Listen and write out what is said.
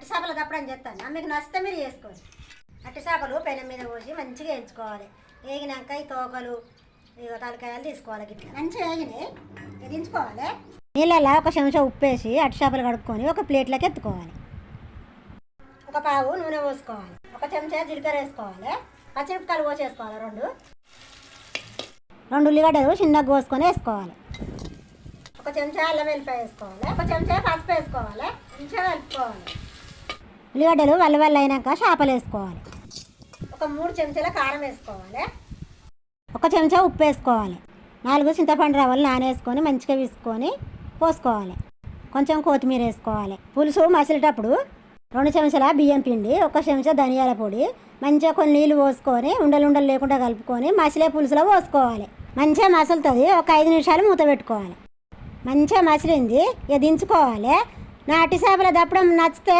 అట్టి చేపలు తప్పడం చేస్తాను మీకు నచ్చితే మీరు చేసుకోండి. అట్టి చేపలు పెనం మీద పోసి మంచిగా వేయించుకోవాలి. వేగినాక ఈ తోకలు తలకాయలు తీసుకోవాలి గిట్ల. మంచిగా వేగినాయి. ఇక దించుకోవాలి నీళ్ళల్లో ఒక చెంచా ఉప్పేసి అట్టి చేపలు కడుక్కొని ఒక ప్లేట్లోకి ఎత్తుకోవాలి. ఒక పావు నూనె పోసుకోవాలి. ఒక చెంచా జీలకర్ర వేసుకోవాలి. పచ్చిమిరపకాయలు పోసేసుకోవాలి రెండు. రెండు ఉల్లిగడ్డలు చిన్నగా కోసుకొని వేసుకోవాలి. ఒక చెంచా అల్లం వెల్లిపాయ వేసుకోవాలి. ఒక చెంచా పసుపు వేసుకోవాలి. మంచిగా కలుపుకోవాలి. ఉల్లిగడ్డలు వల్ల వల్ల అయినాక చేపలు వేసుకోవాలి. ఒక మూడు చెంచాల కారం వేసుకోవాలి. ఒక చెంచా ఉప్పు వేసుకోవాలి. నాలుగు చింతపండు రవ్వలు నానేసుకొని మంచిగా విసుకొని పోసుకోవాలి. కొంచెం కొత్తిమీర వేసుకోవాలి. పులుసు మసిలేటప్పుడు రెండు చెంచాల బియ్యం పిండి ఒక చెంచా ధనియాల పొడి మంచిగా కొన్ని నీళ్ళు పోసుకొని ఉండలు ఉండలు లేకుండా కలుపుకొని మసిలే పులుసులో పోసుకోవాలి. మంచిగా మసులుతుంది. ఒక ఐదు నిమిషాలు మూత పెట్టుకోవాలి. మంచిగా మసిలింది ఇక దించుకోవాలి. నాటి చేపల దప్పడం నచ్చితే